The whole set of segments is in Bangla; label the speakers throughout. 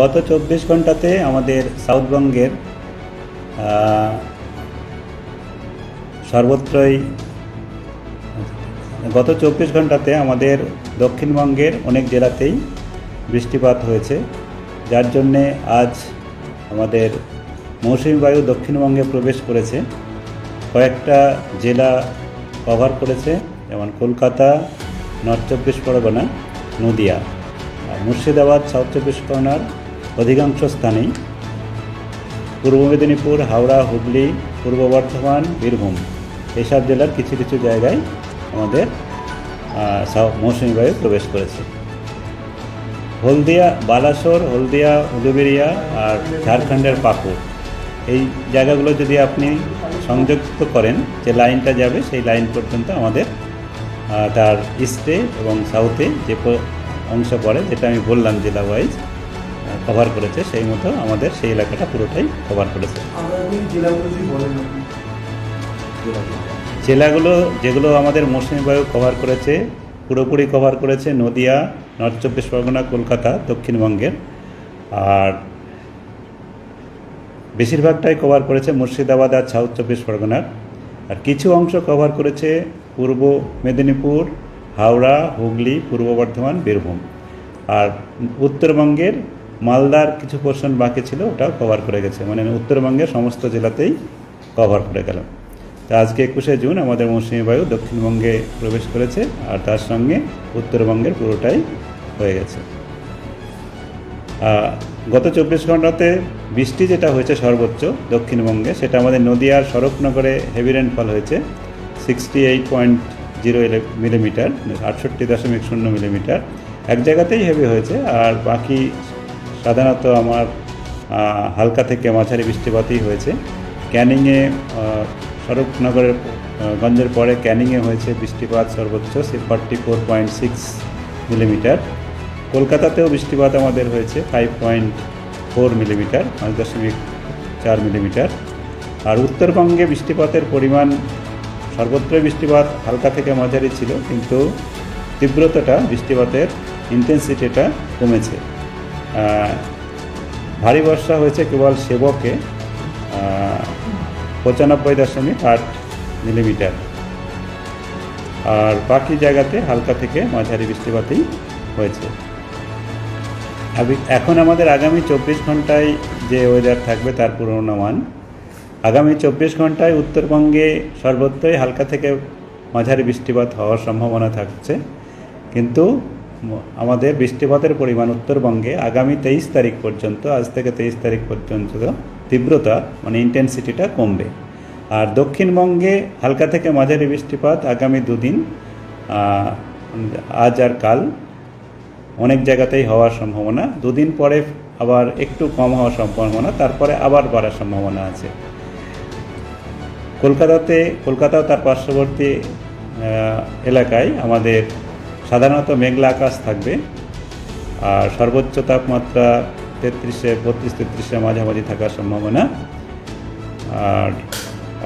Speaker 1: গত চব্বিশ ঘন্টাতে আমাদের সাউথবঙ্গের সর্বত্রই, গত চব্বিশ ঘন্টাতে আমাদের দক্ষিণবঙ্গের অনেক জেলাতেই বৃষ্টিপাত হয়েছে, যার জন্যে আজ আমাদের মৌসুমী বায়ু দক্ষিণবঙ্গে প্রবেশ করেছে। কয়েকটা জেলা কভার করেছে, যেমন কলকাতা নর্থ চব্বিশ পরগনা, নদিয়া। মুর্শিদাবাদ সাউথ চব্বিশ পরগনার অধিকাংশ স্থানেই পূর্ব মেদিনীপুর, হাওড়া, হুগলি, পূর্ব বর্ধমান, বীরভূম এসব জেলার কিছু কিছু জায়গায় আমাদের মৌসুমী বায়ু প্রবেশ করেছে। হলদিয়া, বালাসোর, হলদিয়া উলুবেরিয়া আর ঝাড়খণ্ডের পাকুড়। এই জায়গাগুলো যদি আপনি সংযুক্ত করেন, যে লাইনটা যাবে, সেই লাইন পর্যন্ত আমাদের তার ইস্টে এবং সাউথে যে অংশ পড়ে, যেটা আমি বললাম জেলা ওয়াইজ কভার করেছে, সেই মতো আমাদের সেই এলাকাটা পুরোটাই কভার করেছে।
Speaker 2: জেলাগুলো
Speaker 1: যেগুলো আমাদের মৌসুমী বায়ু কভার করেছে, পুরোপুরি কভার করেছে নদিয়া নর্থ চব্বিশ পরগনা, কলকাতা, দক্ষিণবঙ্গের। আর বেশিরভাগটাই কভার করেছে মুর্শিদাবাদ আর সাউথ চব্বিশ পরগনার। আর কিছু অংশ কভার করেছে পূর্ব মেদিনীপুর, হাওড়া, হুগলি, পূর্ব বর্ধমান, বীরভূম। আর উত্তরবঙ্গের মালদার কিছু পোর্শন বাকি ছিল, ওটাও কভার করে গেছে। মানে উত্তরবঙ্গের সমস্ত জেলাতেই কভার করে গেল তো আজকে একুশে জুন আমাদের মৌসুমী বায়ু দক্ষিণবঙ্গে প্রবেশ করেছে, আর তার সঙ্গে উত্তরবঙ্গের পুরোটাই হয়ে গেছে। গত চব্বিশ ঘন্টাতে বৃষ্টি যেটা হয়েছে সর্বোচ্চ দক্ষিণবঙ্গে, সেটা আমাদের নদিয়ার স্বরূপনগরে হেভি রেনফল হয়েছে sixty eight point zero millimetre আটষট্টি দশমিক শূন্য মিলিমিটার এক জায়গাতেই হেভি হয়েছে, আর বাকি সাধারণত আমার হালকা থেকে মাঝারি বৃষ্টিপাতই হয়েছে। ক্যানিংয়ে স্বরূপনগরের গঞ্জের পরে ক্যানিংয়ে হয়েছে বৃষ্টিপাত সর্বোচ্চ forty four point six millimetre কলকাতাতেও বৃষ্টিপাত আমাদের হয়েছে ফাইভ পয়েন্ট ফোর মিলিমিটার পাঁচ দশমিক চার মিলিমিটার আর উত্তরবঙ্গে বৃষ্টিপাতের পরিমাণ সর্বত্র বৃষ্টিপাত হালকা থেকে মাঝারি ছিল, কিন্তু তীব্রতাটা বৃষ্টিপাতের ইন্টেন্সিটিটা কমেছে। ভারী বর্ষা হয়েছে কেবল সেবকে পঁচানব্বই দশমিক আট মিলিমিটার। আর বাকি জায়গাতে হালকা থেকে মাঝারি বৃষ্টিপাতই হয়েছে। এখন আমাদের আগামী চব্বিশ ঘন্টায় যে ওয়েদার থাকবে তার পূর্বানুমান। আগামী চব্বিশ ঘন্টায় উত্তরবঙ্গে সর্বত্রই হালকা থেকে মাঝারি বৃষ্টিপাত হওয়ার সম্ভাবনা থাকছে। কিন্তু আমাদের বৃষ্টিপাতের পরিমাণ উত্তরবঙ্গে আগামী তেইশ তারিখ পর্যন্ত, আজ থেকে তেইশ তারিখ পর্যন্ত তীব্রতা মানে ইন্টেন্সিটিটা কমবে। আর দক্ষিণবঙ্গে হালকা থেকে মাঝারি বৃষ্টিপাত আগামী দুদিন আজ আর কাল অনেক জায়গাতেই হওয়ার সম্ভাবনা। দুদিন পরে আবার একটু কম হওয়ার সম্ভাবনা, তারপরে আবার বাড়ার সম্ভাবনা আছে। কলকাতাতে কলকাতা তার পার্শ্ববর্তী এলাকায় আমাদের সাধারণত মেঘলা আকাশ থাকবে, আর সর্বোচ্চ তাপমাত্রা তেত্রিশে, বত্রিশ তেত্রিশের মাঝামাঝি থাকার সম্ভাবনা। আর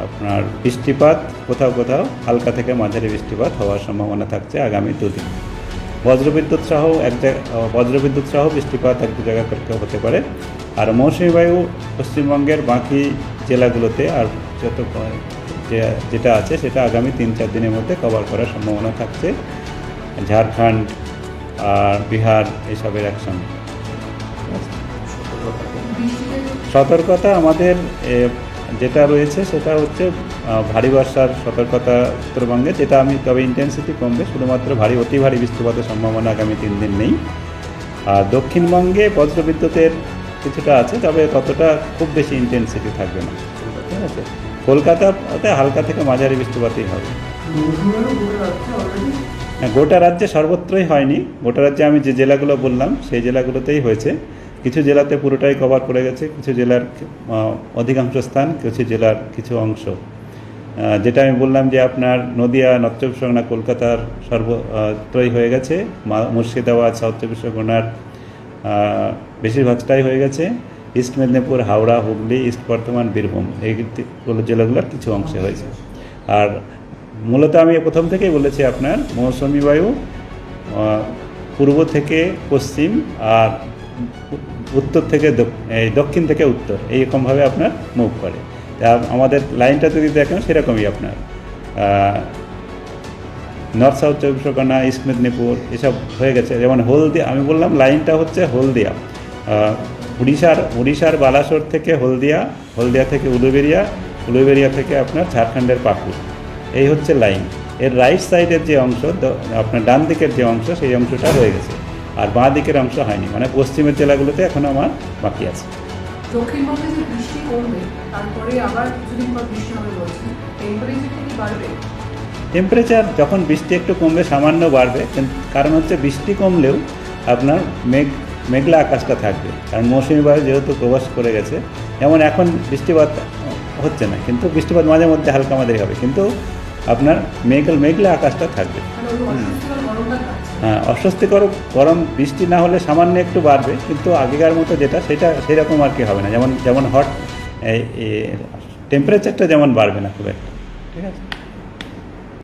Speaker 1: আপনার বৃষ্টিপাত কোথাও কোথাও হালকা থেকে মাঝারি বৃষ্টিপাত হওয়ার সম্ভাবনা থাকছে আগামী দুদিন। বজ্রবিদ্যুৎ সহ এক বজ্রবিদ্যুৎ সহ বৃষ্টিপাত এক দু জায়গায় হতে পারে। আর মৌসুমী বায়ু পশ্চিমবঙ্গের বাকি জেলাগুলোতে আর যত যেটা আছে সেটা আগামী তিন চার দিনের মধ্যে কভার করার সম্ভাবনা থাকছে। ঝাড়খণ্ড আর বিহার এসবের একসঙ্গে। সতর্কতা আমাদের যেটা রয়েছে সেটা হচ্ছে ভারী বর্ষার সতর্কতা উত্তরবঙ্গে, যেটা আমি, তবে ইন্টেন্সিটি কমবে, শুধুমাত্র ভারী, অতি ভারী বৃষ্টিপাতের সম্ভাবনা আগামী তিন দিন নেই। আর দক্ষিণবঙ্গে বজ্রবিদ্যুতের কিছুটা আছে, তবে ততটা খুব বেশি ইন্টেন্সিটি থাকবে না। ঠিক আছে? কলকাতাতে হালকা থেকে মাঝারি বৃষ্টিপাতই হবে। হ্যাঁ, গোটা রাজ্যে সর্বত্রই হয়নি। গোটা রাজ্যে আমি যে জেলাগুলো বললাম সেই জেলাগুলোতেই হয়েছে। কিছু জেলাতে পুরোটাই কভার করে গেছে কিছু জেলার অধিকাংশ স্থান কিছু জেলার কিছু অংশ। যেটা আমি বললাম যে আপনার নদিয়া নর্থ চব্বিশ পরগনা কলকাতার সর্বত্রই হয়ে গেছে। মুর্শিদাবাদ সাউথ চব্বিশ পরগনার বেশিরভাগটাই হয়ে গেছে। ইস্ট মেদিনীপুর হাওড়া হুগলি ইস্ট বর্ধমান বীরভূম এইগুলো জেলাগুলোর কিছু অংশে হয়েছে। আর মূলত আমি প্রথম থেকেই বলেছি আপনার, মৌসুমি বায়ু পূর্ব থেকে পশ্চিম আর উত্তর থেকে এই দক্ষিণ থেকে উত্তর এইরকমভাবে আপনার মুভ করে। তা আমাদের লাইনটা যদি দেখেন, সেরকমই আপনার। নর্থ সাউথ চব্বিশ পরগনা ইস্ট মেদিনীপুর এসব হয়ে গেছে। যেমন হলদিয়া আমি বললাম লাইনটা হচ্ছে হলদিয়া। উড়িষ্যার উড়িষ্যার বালাসোর থেকে হলদিয়া হলদিয়া থেকে উলুবেরিয়া উলুবেরিয়া থেকে আপনার ঝাড়খণ্ডের পাকুড়। এই হচ্ছে লাইন। এর রাইট সাইডের যে অংশ আপনার ডান দিকের যে অংশ সেই অংশটা হয়ে গেছে। আর বাঁ দিকের অংশ হয়নি মানে পশ্চিমের জেলাগুলোতে এখনও আমার বাকি আছে।
Speaker 3: দক্ষিণবঙ্গে যে বৃষ্টি কমবে তারপরে আবার কিছুদিন পর বৃষ্টি হবে বলছেন টেম্পারেচার কি বাড়বে?
Speaker 1: টেম্পারেচার যখন বৃষ্টি একটু কমবে সামান্য বাড়বে কারণ হচ্ছে বৃষ্টি কমলেও আপনার মেঘ মেঘলা আকাশটা থাকবে। কারণ মৌসুমি বায়ু যেহেতু প্রবেশ করে গেছে যেমন এখন বৃষ্টিপাত হচ্ছে না কিন্তু বৃষ্টিপাত মাঝে মধ্যে হালকা মাঝারি হবে। কিন্তু আপনার মেঘল মেঘলে আকাশটা থাকবে।
Speaker 3: মানে
Speaker 1: হ্যাঁ অস্বস্তিকর গরম বৃষ্টি না হলে সামান্য একটু বাড়বে কিন্তু আগেকার মতো যেটা সেটা সেরকম আর কি হবে না। যেমন যেমন হট টেম্পারেচারটা যেমন বাড়বে না খুব একটা। ঠিক আছে?